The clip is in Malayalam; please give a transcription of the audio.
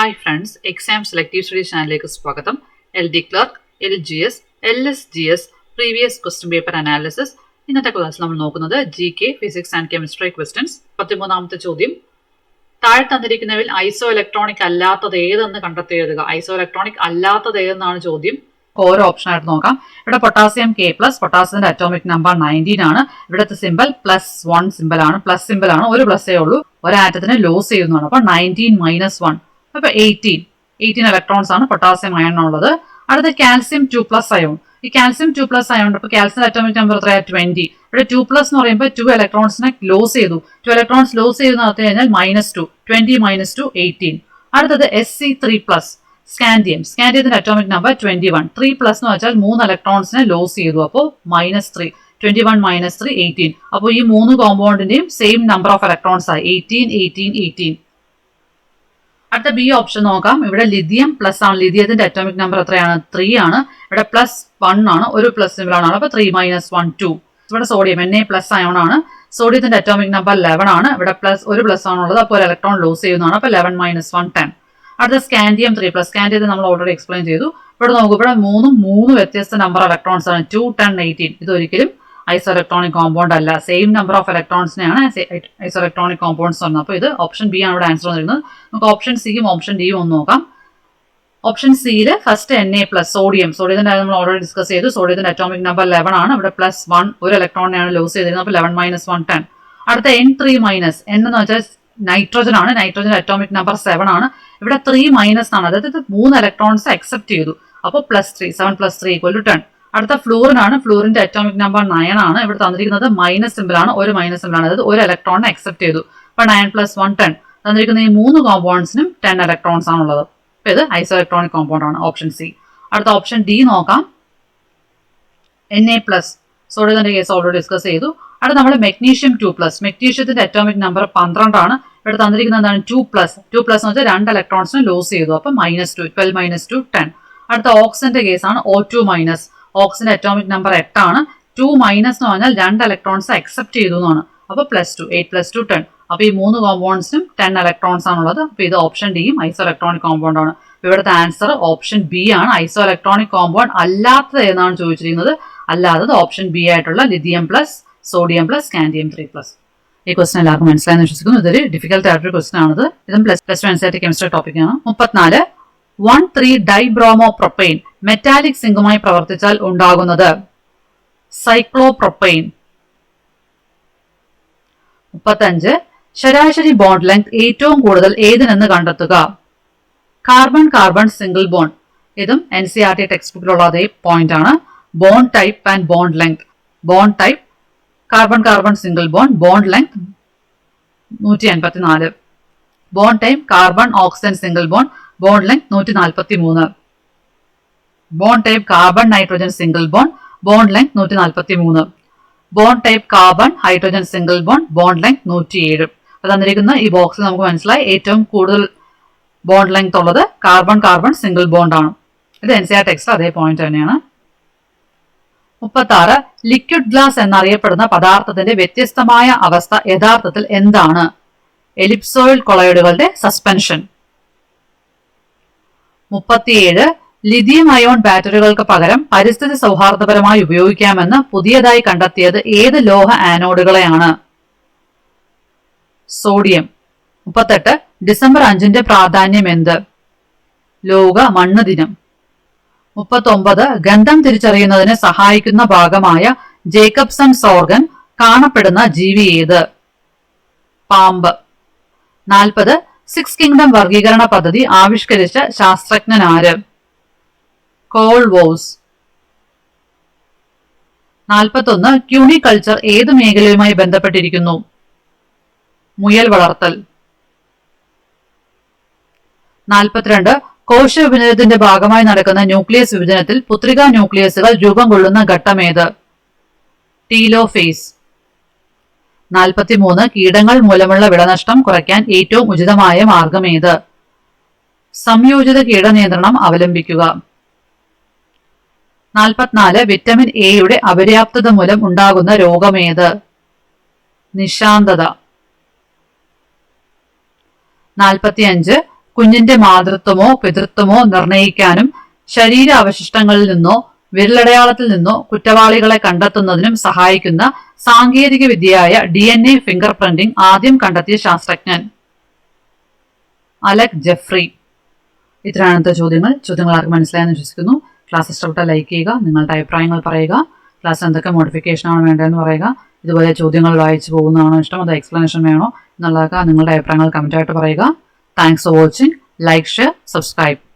Hi friends exam selective study ചാനലിലേക്ക് സ്വാഗതം. L D clerk L G S L S G S previous question paper analysis ഇന്നത്തെ ക്ലാസ്സിൽ നമ്മൾ നോക്കുന്നത് G K physics and chemistry questions പത്തിമൂന്നാമത്തെ ചോദ്യം. താഴെ തന്നിരിക്കുന്നവയിൽ ഐസോ ഇലക്ട്രോണിക് അല്ലാത്തത് ഏതെന്ന് കണ്ടെത്തി എഴുതുക ഐസോ ഇലക്ട്രോണിക് അല്ലാത്തത് ഏതെന്നാണ് ചോദ്യം. ഓരോ ഓപ്ഷൻ ആയിട്ട് നോക്കാം. ഇവിടെ പൊട്ടാസ്യം കെ പ്ലസ് പൊട്ടാസ്യത്തിന്റെ അറ്റോമിക് നമ്പർ നയന്റീൻ ആണ്. ഇവിടുത്തെ സിമ്പൽ പ്ലസ് വൺ സിമ്പൽ ആണ്. പ്ലസ് സിമ്പൽ ആണ്. ഒരു പ്ലസ്സേ ഉള്ളൂ. ഒരു ആറ്റത്തിന് ലോസ് ചെയ്യുന്നതാണ്. അപ്പൊ നയന്റീൻ മൈനസ് വൺ അപ്പൊ എയ്റ്റീൻ എയ്റ്റീൻ ഇലക്ട്രോൺസ് ആണ് പൊട്ടാസ്യം അയൺ ഉള്ളത്. അടുത്ത കാൽസ്യം ടു പ്ലസ് അയോൺ ഈ കാൽസ്യം ടു പ്ലസ് അയോൺ അപ്പൊ കാൽസ്യം അറ്റോമിക് നമ്പർ എത്രയാണ് ട്വന്റി ഇവിടെ ടു പ്ലസ് എന്ന് പറയുമ്പോൾ ടു ഇലക്ട്രോൺസിനെ ലോസ് ചെയ്തു. ടു ഇലക്ട്രോൺസ് ലോസ് ചെയ്തു നടത്തി കഴിഞ്ഞാൽ minus two twenty minus two eighteen അടുത്തത് S C three plus scandium സ്കാൻഡിയത്തിന്റെ atomic number twenty one three plus എന്ന് വെച്ചാൽ മൂന്ന് ഇലക്ട്രോൺസിനെ ലോസ് ചെയ്തു. അപ്പോൾ minus three twenty one minus three eighteen അപ്പോൾ ഈ മൂന്ന് കോമ്പൗണ്ടിന്റെയും സെയിം നമ്പർ ഓഫ് ഇലക്ട്രോൺസ് ആയി. എയ്റ്റീൻ എയ്റ്റീൻ എയ്റ്റീൻ അടുത്ത ബി ഓപ്ഷൻ നോക്കാം. ഇവിടെ ലിഥിയം പ്ലസ് ആണ്. ലിഥിയത്തിന്റെ അറ്റോമിക് നമ്പർ എത്രയാണ്? ത്രീ ആണ്. ഇവിടെ പ്ലസ് വൺ ആണ്. ഒരു പ്ലസ് സിമ്പിളാണ് അപ്പൊ ത്രീ മൈനസ് വൺ ടു ഇവിടെ sodium N A plus ion ആണ്. സോഡിയത്തിന്റെ അറ്റോമിക് നമ്പർ ലെവൻ ആണ്. ഇവിടെ പ്ലസ് ഒരു പ്ലസ് ആണുള്ളത് അപ്പോൾ ഇലക്ട്രോൺ ലൂസ് ചെയ്യുന്നതാണ്. അപ്പോൾ ലെവൻ മൈനസ് വൺ ടെൻ അടുത്ത സ്കാൻഡിയം ത്രീ പ്ലസ് സ്കാൻഡിയം നമ്മൾ ഓൾറെഡി എക്സ്പ്ലെയിൻ ചെയ്തു. ഇവിടെ നോക്കും. ഇവിടെ മൂന്നും മൂന്ന് വ്യത്യസ്ത നമ്പർ ഇലക്ട്രോൺസ് ആണ്. ടു ടെൻ എയ്റ്റീൻ ഇത് ഒരിക്കലും ഐസോ ഇലക്ട്രോണിക് കോമ്പൗണ്ട് അല്ല സെയിം നമ്പർ ഓഫ് ഇലക്ട്രോൺസിനെയാണ് ഐസോ ഇലക്ട്രോണിക് കോമ്പൗണ്ട്സ് പറഞ്ഞത് അപ്പോൾ ഇത് ഓപ്ഷൻ ബി ആണ് ഇവിടെ ആൻസർ വന്നിരുന്നത് നമുക്ക് ഓപ്ഷൻ സിയും ഓപ്ഷൻ ഡിയും ഒന്ന് നോക്കാം. ഓപ്ഷൻ സിയിൽ first N A plus sodium സോഡിയത്തിന്റെ നമ്മൾ ഓൾറെഡി ഡിസ്കസ് ചെയ്തു. സോഡിയത്തിന്റെ അറ്റോമിക് നമ്പർ ലെവൻ ആണ്. ഇവിടെ പ്ലസ് വൺ ഒരു ഇലക്ട്രോണിനെയാണ് ലൂസ് ചെയ്തിരുന്നത്. അപ്പോൾ ലെവൻ മൈനസ് വൺ ടെൻ അടുത്ത എൻ ത്രീ മൈനസ് എൻ എന്ന് വെച്ചാൽ നൈട്രോജൻ ആണ്. നൈട്രോജൻ അറ്റോമിക് നമ്പർ സെവൻ ആണ്. ഇവിടെ ത്രീ മൈനസ് ആണ് അതായത് മൂന്ന് ഇലക്ട്രോൺസ് അക്സെപ്റ്റ് ചെയ്തു. അപ്പോൾ plus three seven plus three equal to ten അടുത്ത ഫ്ലൂറിൻ ആണ് ഫ്ലൂറിന്റെ അറ്റോമിക് നമ്പർ നയൻ ആണ്. ഇവിടെ തന്നിരിക്കുന്നത് മൈനസ് സിമ്പിൾ ആണ് ഒരു മൈനസ് സിമ്പിൾ ആണ്. അതായത് ഒരു ഇലക്ട്രോണിനെ അക്സെപ്റ്റ് ചെയ്തു. അപ്പൊ നയൻ പ്ലസ് വൺ ടെൻ തന്നിരിക്കുന്ന ഈ മൂന്ന് കോമ്പൗണ്ട്സിനും ടെൻ ഇലക്ട്രോൺസ് ആണുള്ളത്. അപ്പൊ ഇത് ഐസോ ഇലക്ട്രോണിക് കോമ്പൗണ്ട് ആണ് ഓപ്ഷൻ സി അടുത്ത ഓപ്ഷൻ ഡി നോക്കാം. എൻ എ പ്ലസ് സോഡിയത്തിന്റെ കേസ് ഓൾറെഡി ഡിസ്കസ് ചെയ്തു. അടുത്ത നമ്മൾ മെഗ്നീഷ്യം ടു പ്ലസ് മെഗ്നീഷ്യത്തിന്റെ അറ്റോമിക് നമ്പർ പന്ത്രണ്ടാണ് ഇവിടെ തന്നിരിക്കുന്നത് എന്താണ് ടു പ്ലസ് ടു പ്ലസ് എന്ന് വെച്ചാൽ രണ്ട് ഇലക്ട്രോൺസിനും ലോസ് ചെയ്തു. അപ്പൊ minus two twelve minus two ten അടുത്ത ഓക്സിന്റെ കേസാണ് ഒ ടു മൈനസ് ഓക്സിന്റെ അറ്റോമിക് നമ്പർ എട്ടാണ്. ടു മൈനസ് എന്ന് പറഞ്ഞാൽ രണ്ട് ഇലക്ട്രോൺസ് അക്സെപ്റ്റ് ചെയ്തു എന്നാണ്. അപ്പോൾ plus two eight plus two ten അപ്പോൾ ഈ മൂന്ന് കോമ്പൗണ്ട്സിനും ടെൻ ഇലക്ട്രോൺസ് ആണുള്ളത്. അപ്പോൾ ഇത് ഓപ്ഷൻ ഡിയും ഐസോ ഇലക്ട്രോണിക് കോമ്പൗണ്ട് ആണ്. ഇവിടുത്തെ ആൻസർ ഓപ്ഷൻ ബി ആണ്. ഐസോ ഇലക്ട്രോണിക് കോമ്പൗണ്ട് അല്ലാത്തത് എന്നാണ് ചോദിച്ചിരിക്കുന്നത്? അല്ലാത്തത് ഓപ്ഷൻ ബി ആയിട്ടുള്ള lithium plus sodium plus scandium three plus ഈ ക്വസ്റ്റൻ എല്ലാവർക്കും മനസ്സിലായെന്ന് വിശ്വസിക്കുന്നു. ഇതൊരു ഡിഫിക്കൽട്ട് ആയിട്ടൊരു ക്വസ്റ്റൻ ആണത്. ഇതും പ്ലസ് പ്ലസ് ടു കെമിസ്ട്രി ടോപ്പിക്കാണ് മുപ്പത്തിനാല് one three dibromopropane metallic സിങ്കുമായി പ്രവർത്തിച്ചാൽ ഉണ്ടാകുന്നത് സൈക്ലോപ്രൊപ്പൈൻ മുപ്പത്തഞ്ച് ശരാശരി ബോണ്ട് ലെങ്ത് ഏറ്റവും കൂടുതൽ ഏതിനെന്ന് കണ്ടെത്തുക? കാർബൺ കാർബൺ സിംഗിൾ ബോണ്ട് ഇതും N C R T text ബുക്കിലുള്ള അതേ പോയിന്റ് ആണ്. Bond type and bond length bond type carbon carbon single bond bond length നൂറ്റി അൻപത്തിനാല് bond type carbon oxygen single bond bond length നൂറ്റി നാൽപ്പത്തി മൂന്ന് bond type carbon nitrogen single bond bond length നൂറ്റി നാൽപ്പത്തി മൂന്ന് bond type carbon hydrogen single bond bond length നൂറ്റിയേഴ്. അത് തന്നിരിക്കുന്ന ഈ ബോക്സിൽ നമുക്ക് മനസ്സിലായി ഏറ്റവും കൂടുതൽ ബോണ്ട് ലെങ്ത് ഉള്ളത് കാർബൺ കാർബൺ സിംഗിൾ ബോണ്ട് ആണ്. ഇത് എൻ സി ആർ ടെക്സ്റ്റ് അതേ പോയിന്റ് തന്നെയാണ്. മുപ്പത്തി ആറ് ലിക്വിഡ് ഗ്ലാസ് എന്നറിയപ്പെടുന്ന പദാർത്ഥത്തിന്റെ വ്യത്യസ്തമായ അവസ്ഥ യഥാർത്ഥത്തിൽ എന്താണ്? എലിപ്സോയിൽ കൊളോയിഡുകളുടെ സസ്പെൻഷൻ മുപ്പത്തിയേഴ് ലിഥിയം അയോൺ ബാറ്ററികൾക്ക് പകരം പരിസ്ഥിതി സൗഹാർദ്ദപരമായി ഉപയോഗിക്കാമെന്ന് പുതിയതായി കണ്ടെത്തിയത് ഏത് ലോഹ ആനോഡുകളെയാണ്? സോഡിയം. മുപ്പത്തെട്ട്. ഡിസംബർ അഞ്ചിന്റെ പ്രാധാന്യം എന്ത്? ലോക മണ്ണ് ദിനം. മുപ്പത്തൊമ്പത്. ഗന്ധം തിരിച്ചറിയുന്നതിന് സഹായിക്കുന്ന ഭാഗമായ ജേക്കബ്സൺ സോർഗൻ കാണപ്പെടുന്ന ജീവി ഏത്? പാമ്പ്. നാൽപ്പത്. സിക്സ് കിങ്ഡം വർഗീകരണ പദ്ധതി ആവിഷ്കരിച്ച ശാസ്ത്രജ്ഞൻ ആര്? കോൾ വോസ് നാൽപ്പത്തൊന്ന് ക്യൂണികൾച്ചർ ഏത് മേഖലയുമായി ബന്ധപ്പെട്ടിരിക്കുന്നു? മുയൽ വളർത്തൽ. നാൽപ്പത്തിരണ്ട് കോശ വിഭജനത്തിന്റെ ഭാഗമായി നടക്കുന്ന ന്യൂക്ലിയസ് വിഭജനത്തിൽ പുത്രികാ ന്യൂക്ലിയസുകൾ രൂപം കൊള്ളുന്ന ഘട്ടമേത് ടീലോഫേസ് നാൽപ്പത്തിമൂന്ന് കീടങ്ങൾ മൂലമുള്ള വിളനഷ്ടം കുറയ്ക്കാൻ ഏറ്റവും ഉചിതമായ മാർഗമേത് സംയോജിത കീടനിയന്ത്രണം അവലംബിക്കുക. നാൽപ്പത്തിനാല് വിറ്റമിൻ എയുടെ അപര്യാപ്തത മൂലം ഉണ്ടാകുന്ന രോഗമേത്? നിശാന്തത. നാൽപ്പത്തിയഞ്ച് കുഞ്ഞിന്റെ മാതൃത്വമോ പിതൃത്വമോ നിർണയിക്കാനും ശരീര അവശിഷ്ടങ്ങളിൽ നിന്നോ വിരലടയാളത്തിൽ നിന്നോ കുറ്റവാളികളെ കണ്ടെത്തുന്നതിനും സഹായിക്കുന്ന സാങ്കേതിക വിദ്യയായ D N A fingerprinting ആദ്യം കണ്ടെത്തിയ ശാസ്ത്രജ്ഞൻ. അലക് ജെഫ്രി. ഇത്രയാണത്തെ ചോദ്യങ്ങൾ. ചോദ്യങ്ങൾ ആർക്ക് മനസ്സിലായെന്ന് വിശ്വസിക്കുന്നു. ക്ലാസ് ഇഷ്ടപ്പെട്ട ലൈക്ക് ചെയ്യുക നിങ്ങളുടെ അഭിപ്രായങ്ങൾ പറയുക ക്ലാസ് എന്തൊക്കെ മോഡിഫിക്കേഷൻ ആണ് വേണ്ടതെന്ന് പറയുക ഇതുപോലെ ചോദ്യങ്ങൾ വായിച്ചു പോകുന്നതാണോ ഇഷ്ടം അതോ എക്സ്പ്ലനേഷൻ വേണോ എന്നുള്ളതൊക്കെ നിങ്ങളുടെ അഭിപ്രായങ്ങൾ കമന്റായിട്ട് പറയുക. Thanks for watching like share subscribe